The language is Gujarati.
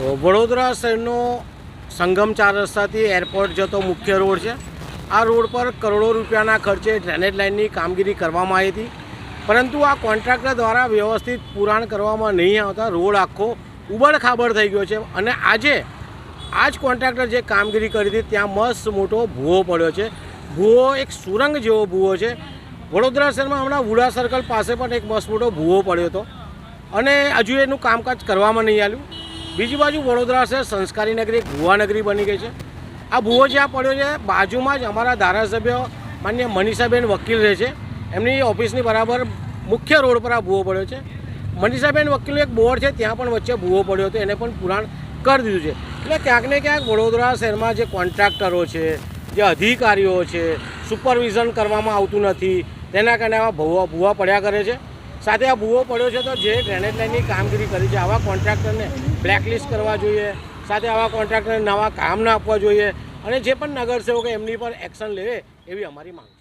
વડોદરા શહેરનો સંગમ ચાર રસ્તાથી એરપોર્ટ જતો મુખ્ય રોડ છે. આ રોડ પર કરોડો રૂપિયાના ખર્ચે ડ્રેનેજ લાઇનની કામગીરી કરવામાં આવી હતી. પરંતુ આ કોન્ટ્રાક્ટર દ્વારા વ્યવસ્થિત પુરાણ કરવામાં નહીં આવતા રોડ આખો ઉબડ થઈ ગયો છે અને આજે આ જ કોન્ટ્રાક્ટર જે કામગીરી કરી હતી ત્યાં મસ્ત મોટો ભૂવો પડ્યો છે. ભૂવો એક સુરંગ જેવો ભૂવો છે. વડોદરા શહેરમાં હમણાં વુડા સર્કલ પાસે પણ એક મસ્ત મોટો ભૂવો પડ્યો હતો. અને હજુ એનું કામકાજ કરવામાં નહીં આવ્યું. બીજી બાજુ વડોદરા છે, સંસ્કારી નગરી એક ભુવા નગરી બની ગઈ છે. આ ભૂવો જ્યાં પડ્યો છે, બાજુમાં જ અમારા ધારાસભ્ય માન્ય મનીષાબેન વકીલ રહે છે. એમની ઓફિસની બરાબર મુખ્ય રોડ પર આ ભૂવો પડ્યો છે. મનીષાબેન વકીલનું એક બોર્ડ છે, ત્યાં પણ વચ્ચે ભૂવો પડ્યો હતો, એને પણ પુરાણ કરી દીધું છે. એટલે ક્યાંક ને ક્યાંક વડોદરા શહેરમાં જે કોન્ટ્રાક્ટરો છે, જે અધિકારીઓ છે, સુપરવિઝન કરવામાં આવતું નથી, તેના કારણે આવા ભૂવા ભૂવા પડ્યા કરે છે. સાથે આ ભૂવો પડ્યો છે તો જે ડ્રેનેજ લાઇનની કામગીરી કરી છે, આવા કોન્ટ્રાક્ટરને બ્લેકલિસ્ટ કરવા જોઈએ, સાથે આવા કોન્ટ્રાક્ટરને નવા કામ ના આપવા જોઈએ અને જે પણ નગરસેવકો એમની પર એક્શન લેવે એવી અમારી માંગ છે.